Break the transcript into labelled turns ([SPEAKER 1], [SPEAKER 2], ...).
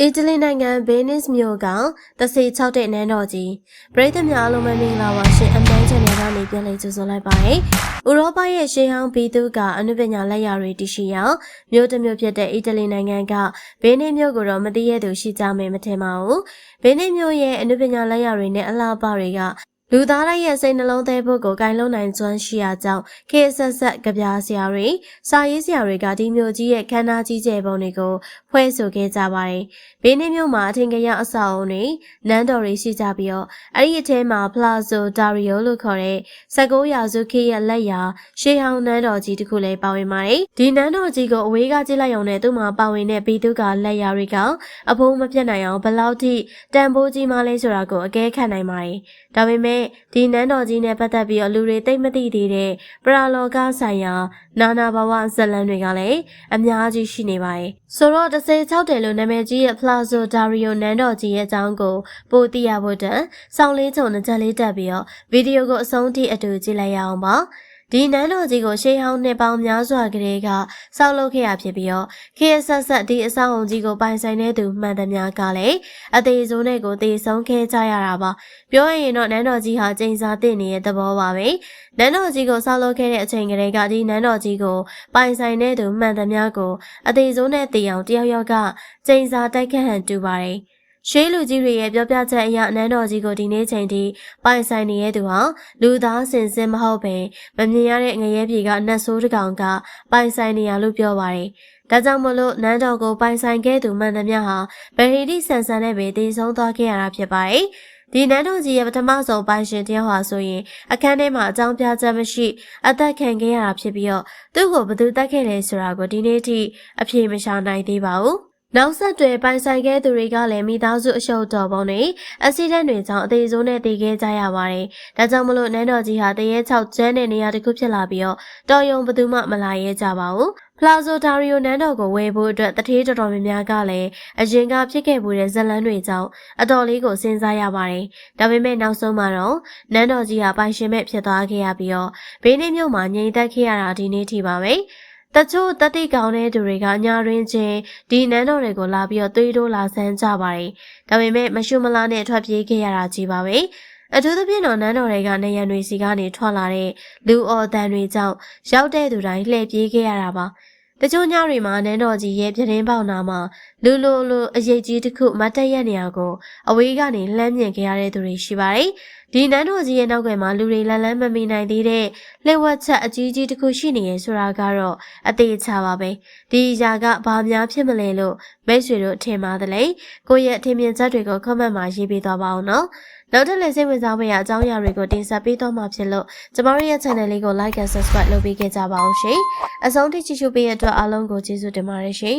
[SPEAKER 1] အီတလီနိုင်ငံဗေနစ်မြို့ကသစေ6တဲ့နန်းတော်ကြီးပရိသတ်များအားလုံးပဲမင်္ဂလာပါရှင်အမိုင်းချန်နယ်ကနေပြန်လည်ကြိုဆိုလိုက်ပါတယ်။ဥရောပရဲ့ရှေးဟောင်းပြည်သူကအနုပညာလက်ရာတွေတည်ရှိရာမြို့တစ်မြို့ဖြစ်တဲ့အီတလီနိုင်ငံကဗေနစ်မြို့ကိုတော့မသိရသူရှိကြမယ်မထင်ပါဘူး။ဗေနစ်မြို့ရဲ့အနုပညာလက်ရာတွေနဲ့အလားပါတွေက လူသားတိုင်းရဲ့စိတ်နှလုံးသားဖို့ကိုဂိုင်းလုံးနိုင်စွမ်းရှိရာကြောင့်ခေတ်ဆက်ဆက်ကြပြားစရာတွေစာရေးစရာတွေကဒီမျိုးကြီးရဲ့ခန္ဓာကြီးကျယ်ပုံတွေကိုဖွဲ့ဆိုခဲ့ကြပါတယ်။ဘေးနှင်းမြို့မှာအထင်ကရအဆောက်အုံတွေနန်းတော်တွေရှိကြပြီးတော့အဲ့ဒီအထဲမှာ Palazzo Dario လို့ခေါ်တဲ့19ရာစုခေတ်ရဲ့လက်ရာရှေးဟောင်းနန်းတော်ကြီးတစ်ခုလည်းပါဝင်ပါတယ်။ဒီနန်းတော်ကြီးကိုအဝေးကကြည့်လိုက်ရုံနဲ့သူ့မှာပါဝင်တဲ့ဘီသူကလက်ရာတွေကအဖိုးမပြတ်နိုင်အောင်ဘယ်လောက်ထိတန်ဖိုးကြီးမှလဲဆိုတာကိုအကဲခတ်နိုင်ပါတယ်။ဒါပေမဲ့ဒီနန်းတော်ကြီးနဲ့ပတ်သက်ပြီးတော့လူတွေသိမသိသေးတဲ့ပရာလောကဆိုင်ရာနာနာဘဝဇလန်တွေကလည်းအများကြီးရှိနေပါတယ်။ဆိုတော့16တယ်လို့နာမည်ကြီးရဲ့ Plaza Dario နန်းတော်ကြီးရဲ့အကြောင်းကိုပိုသိရဖို့တန်စောင်းလေးချုံနဲ့ကြက်လေးတက်ပြီးတော့ဗီဒီယိုကိုအဆုံးထိအတူကြည့်လိုက်ရအောင်ပါ။ ဒီနန်းတော်ကြီးကိုရှေးဟောင်းနှစ်ပေါင်းများစွာကလေးကဆောက်လုပ်ခဲ့ရဖြစ်ပြီးတော့ခေတ်ဆက်ဆက်ဒီအဆောက်အုံကြီးကိုပိုင်ဆိုင်တဲ့သူမှန်သမျှကလည်းအသေးစိုးနဲ့ကိုတည်ဆုံးခဲ့ကြရတာပါပြောရရင်တော့နန်းတော်ကြီးဟာကျင်းစားတဲ့နေတဲ့သဘောပါပဲနန်းတော်ကြီးကိုဆောက်လုပ်ခဲ့တဲ့အချိန်ကလေးကဒီနန်းတော်ကြီးကိုပိုင်ဆိုင်တဲ့သူမှန်သမျှကိုအသေးစိုးနဲ့တည်အောင်တယောက်ယောက်ကကျင်းစားတိုက်ခတ်ဟန်တူပါတယ် ရှေးလူကြီးတွေရဲ့ပြောပြချက်အရနန်းတော်ကြီးကိုဒီနေ့ချိန်ထိပိုင်ဆိုင်နေတဲ့သူဟာလူသားစင်စစ်မဟုတ်ပဲမမြင်ရတဲ့ငရဲပြေကနတ်ဆိုးတစ်ကောင်ကပိုင်ဆိုင်နေရလို့ပြောပါတယ်။ဒါကြောင့်မလို့နန်းတော်ကိုပိုင်ဆိုင်ခဲ့သူမှန်သမျှဟာဗဟိတိဆန်ဆန်နဲ့ပဲတည်ဆုံးသွားခဲ့ရတာဖြစ်ပါတယ်။ဒီနန်းတော်ကြီးရဲ့ပထမဆုံးပိုင်ရှင်တယောက်ဟာဆိုရင်အခန်းထဲမှာအကြောင်းပြချက်မရှိအသက်ခံခဲ့ရတာဖြစ်ပြီးတော့သူ့ကိုဘယ်သူတက်ခဲ့လဲဆိုတာကိုဒီနေ့ထိအပြေမရှာနိုင်သေးပါဘူး။ နောက်ဆက်တွဲပိုင်ဆိုင်ခဲ့သူတွေကလည်းမိသားစုအရှုပ်တော်ပုံတွေအက်ဆီဒန့်တွေကြောင့်အသေးဆုံးနဲ့တည်ခဲ့ကြရပါတယ်။ဒါကြောင့်မလို့နန်းတော်ကြီးဟာတရေချောက်ကျန်းတဲ့နေရာတစ်ခုဖြစ်လာပြီးတော့တော်ယုံဘသူမှမလာရဲကြပါဘူး။ Plaza Dario နန်းတော်ကိုဝယ်ဖို့အတွက်တထေးတော်တော်များများကလည်းအရင်ကဖြစ်ခဲ့မှုတဲ့ဇလန်းတွေကြောင့်အတော်လေးကိုစဉ်းစားရပါတယ်။ဒါပေမဲ့နောက်ဆုံးမှာတော့နန်းတော်ကြီးဟာပိုင်ရှင်မဲ့ဖြစ်သွားခဲ့ရပြီးတော့ဘေးနှင်းမြို့မှာငြိမ်သက်ခဲ့ရတာဒီနေ့ထိပါပဲ။ တချို့တတိကောင်းတဲ့သူတွေကညာရင်းချင်းဒီနန်းတော်တွေကိုလာပြီးတော့သွေးတိုးလာဆန်းကြပါတယ်။ဒါပေမဲ့မရှုမလားနဲ့ထွက်ပြေးခဲ့ရတာကြီးပါပဲ။အထူးသဖြင့်တော့နန်းတော်တွေကနေရန်တွေစီကနေထွက်လာတဲ့လူအော်တန်တွေကြောင့်ရောက်တဲ့သူတိုင်းလှည့်ပြေးခဲ့ရတာပါ။ တချို့ညတွေမှာနန်းတော်ကြီးရဲ့ပြတင်းပေါက်နာမှာလူလိုလိုအရေးကြီးတစ်ခုမတ်တက်ရနေရကိုအဝေးကနေလှမ်းမြင်ခဲ့ရတဲ့သူတွေရှိပါတယ်။ဒီနန်းတော်ကြီးရဲ့နောက်ွယ်မှာလူတွေလန်လန်းမမီနိုင်သေးတဲ့လက်ဝက်ချက်အကြီးကြီးတစ်ခုရှိနေရဆိုတာကတော့အသေးချပါပဲဒီຢာကဘာများဖြစ်မလဲလို့မိတ်ဆွေတို့ထင်ပါတယ်လေကိုယ့်ရဲ့ထင်မြင်ချက်တွေကို comment မှာရေးပေးသွားပါအောင်နော် နောက်ထပ်လည်းစိတ်ဝင်စားဖွယ်ရာအကြောင်းအရာတွေကိုတင်ဆက်ပေးတော့မှာဖြစ်လို့ကျမတို့ရဲ့ channel လေးကို like and subscribe လုပ်ပေးခဲ့ကြပါအောင်ရှင်အဆုံးထိကြည့်ရှုပေးတဲ့အတွက်အားလုံးကိုကျေးဇူးတင်ပါတယ်ရှင်